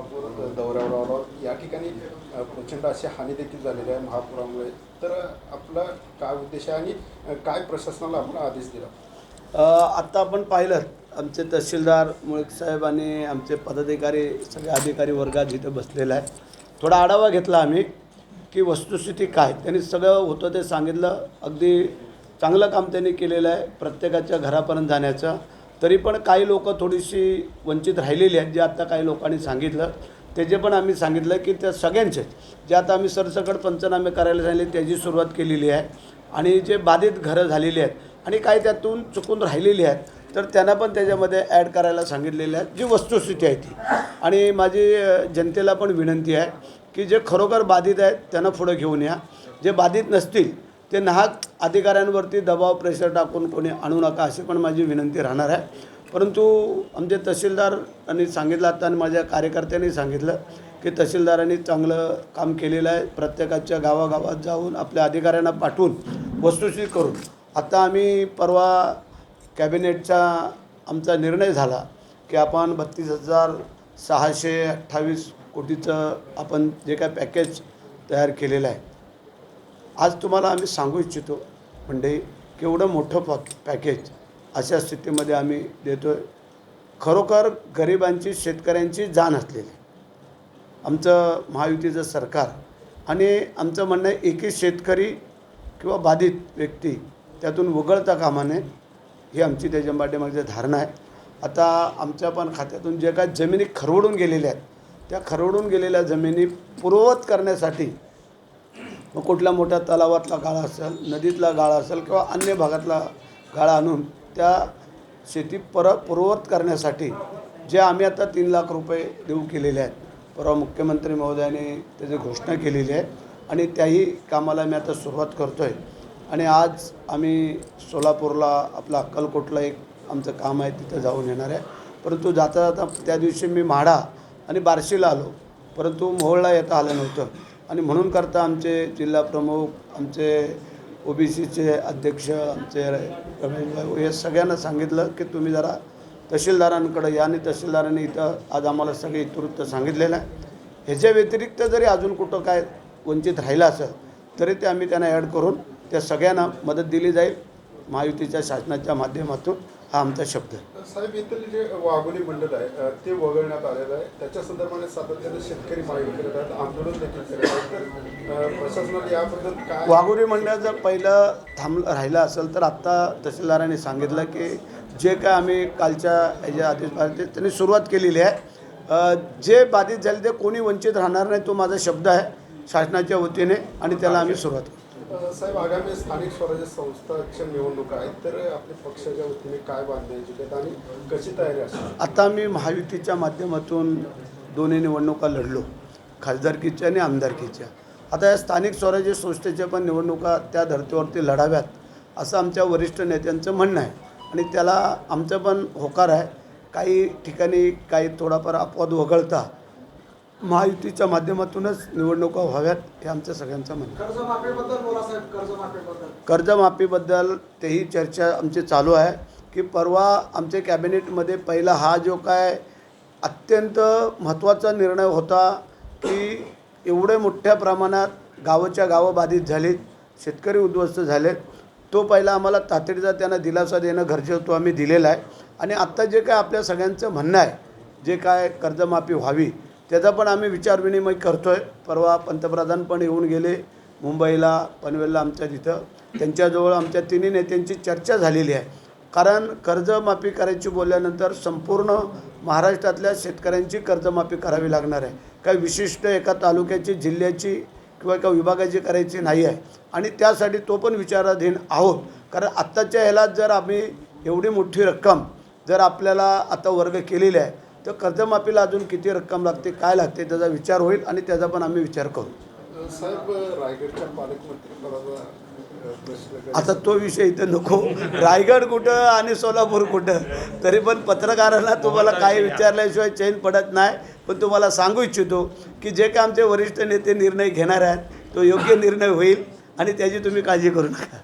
कोल्हापूर दौऱ्यावर आलो. या ठिकाणी प्रचंड अशी हानी देखील झालेली आहे महापुरामुळे. तर आपला काय उद्देश आहे आणि काय प्रशासनाला आपण आदेश दिला? आत्ता आपण पाहिलं आमचे तहसीलदार मुळक साहेब आणि आमचे पदाधिकारी सगळे अधिकारी वर्गात जिथे बसलेला आहे थोडा आढावा घेतला आम्ही की वस्तुस्थिती काय. त्यांनी सगळं होतं ते सांगितलं. अगदी चांगलं काम त्यांनी केलेलं आहे प्रत्येकाच्या घरापर्यंत जाण्याचं. तरी पण काही लोक थोडीशी वंचित राहिलेली आहेत जे आता काही लोकांनी सांगितलं. त्याचे पण आम्ही सांगितलं की त्या सगळ्यांचे जे आता आम्ही सरसकट पंचनामे करायला सांगितले त्याची सुरुवात केलेली आहे. आणि जे बाधित घरं झालेली आहेत आणि काही त्यातून चुकून राहिलेली आहेत तर त्यांना पण त्याच्यामध्ये ॲड करायला सांगितलेले आहे जी वस्तुस्थिती आहे ती. आणि माझी जनतेला पण विनंती आहे की जे खरोखर बाधित आहेत त्यांना पुढं घेऊन या. जे बाधित नसतील ते नाहक अधिकाऱ्यांवरती दबाव प्रेशर टाकून कोणी आणू नका अशी पण माझी विनंती राहणार आहे. परंतु आमचे तहसीलदारांनी सांगितलं आता आणि माझ्या कार्यकर्त्यांनी सांगितलं की तहसीलदारांनी चांगलं काम केलेलं आहे. प्रत्येकाच्या गावागावात जाऊन आपल्या अधिकाऱ्यांना पाठवून वस्तुस्थिती करून. आता आम्ही परवा कॅबिनेटचा आमचा निर्णय झाला की आपण बत्तीस हजार सहाशे अठ्ठावीस कोटीचं आपण जे काय पॅकेज तयार केलेलं आहे आज तुम्हाला आम्ही सांगू इच्छितो म्हणजे केवढं मोठं पॅ पॅकेज अशा स्थितीमध्ये आम्ही देतो आहे खरोखर गरिबांची शेतकऱ्यांची जाण असलेली. आमचं महायुतीचं सरकार आणि आमचं म्हणणं आहे एकही शेतकरी किंवा बाधित व्यक्ती त्यातून वगळता कामा नये ही आमची त्याच्या पाठीमागची धारणा आहे. आता आमच्या पण खात्यातून जे काय जमिनी खरवडून गेलेल्या आहेत त्या खरवडून गेलेल्या जमिनी पूर्ववत करण्यासाठी मग कुठल्या मोठ्या तलावातला गाळा असेल नदीतला गाळा असेल किंवा अन्य भागातला गाळा आणून त्या शेती पर पूर्ववत करण्यासाठी जे आम्ही आता तीन लाख रुपये देऊ केलेले आहेत परवा मुख्यमंत्री महोदयाने त्याची घोषणा केलेली आहे आणि त्याही कामाला मी आता सुरुवात करतो आहे आणि आज आम्ही सोलापूरला आपला अक्कलकोटला एक आमचं काम आहे तिथं जाऊन येणार आहे. परंतु जाता जाता त्या दिवशी मी म्हाडा आणि बार्शीला आलो परंतु मोहोळला येता आलं नव्हतं. आणि म्हणून करता आमचे जिल्हा प्रमुख आमचे ओ बी सीचे अध्यक्ष आमचे रमेशभाई हे सगळ्यांना सांगितलं की तुम्ही जरा तहसीलदारांकडे या आणि तहसीलदारांनी इथं आज आम्हाला सगळे इतवृत्त सांगितलेलं आहे. ह्याच्या व्यतिरिक्त जरी अजून कुठं काय वंचित राहिलं असेल तरी ते आम्ही त्यांना ॲड करून त्या सगळ्यांना मदत दिली जाईल महायुतीच्या शासनाच्या माध्यमातून. हा आमचा शब्द आहे. साहेब इथलं जे वाघोली मंडळ आहे ते वगळण्यात आलेलं आहे. त्याच्या संदर्भाने सातत्याने शेतकरी मागणी करत आहेत आंदोलन देखील करत आहेत. तर अ, प्रशासनाला याबद्दल काय वाघोरी मंडळ जर पहिलं थांब राहिलं असेल तर आत्ता तहसीलदारांनी सांगितलं की जे काय आम्ही कालच्या ह्याच्या आदेश त्यांनी सुरुवात केलेली आहे. जे बाधित झाले ते कोणी वंचित राहणार नाही तो माझा शब्द आहे शासनाच्या वतीने आणि त्याला आम्ही सुरुवात करू. साहेब आगामी स्थानिक स्वराज्य संस्थाच्या निवडणुका आहेत तर आपल्या पक्षाच्या वतीने काय बांधायची आणि कशी तयारी असते आता मी महायुतीच्या माध्यमातून दोन्ही निवडणुका लढलो खासदारकीच्या आणि आमदारकीच्या आता या स्थानिक स्वराज्य संस्थेच्या पण निवडणुका त्या धर्तीवरती लढाव्यात असं आमच्या वरिष्ठ नेत्यांचं म्हणणं आहे. आणि त्याला आमचं पण होकार आहे काही ठिकाणी काही थोडाफार अपवाद वगळता महायुतीच्या माध्यमातूनच निवडणुका व्हाव्यात हे आमचं सगळ्यांचं म्हणणं कर्जमाफीबद्दल तेही चर्चा आमची चालू आहे की परवा आमच्या कॅबिनेटमध्ये पहिला हा जो काय अत्यंत महत्त्वाचा निर्णय होता की एवढे मोठ्या प्रमाणात गावाच्या गावं बाधित झालीत शेतकरी उद्ध्वस्त झालेत. तो पहिला आम्हाला तातडीचा त्यांना दिलासा देणं गरजेचं होतं आम्ही दिलेला आहे. आणि आत्ता जे काय आपल्या सगळ्यांचं म्हणणं आहे जे काय कर्जमाफी व्हावी त्याचा पण आम्ही विचारविनिमय करतो आहे परवा पंतप्रधान पण येऊन गेले मुंबईला पनवेलला आमच्या तिथं. त्यांच्याजवळ आमच्या तिन्ही नेत्यांची चर्चा झालेली आहे. कारण कर्जमाफी करायची बोलल्यानंतर संपूर्ण महाराष्ट्रातल्या शेतकऱ्यांची कर्जमाफी करावी लागणार आहे. काही विशिष्ट एका तालुक्याची जिल्ह्याची किंवा एका विभागाची करायची नाही आहे. आणि त्यासाठी तो पण विचाराधीन आहोत. कारण आत्ताच्या ह्याला जर आम्ही एवढी मोठी रक्कम जर आपल्याला आता वर्ग केलेली आहे तर कर्जमाफीला अजून किती रक्कम लागते काय लागते त्याचा विचार होईल आणि त्याचा पण आम्ही विचार करू. साहेब रायगडच्या पालकमंत्रीपदाचा? आता तो विषय इथं नको. रायगड कुठं आणि सोलापूर कुठं? तरी पण पत्रकारांना तुम्हाला काही विचारल्याशिवाय चैन पडत नाही. पण तुम्हाला सांगू इच्छितो की जे काय आमचे वरिष्ठ नेते निर्णय घेणार आहेत तो योग्य निर्णय होईल आणि त्याची तुम्ही काळजी करू नका.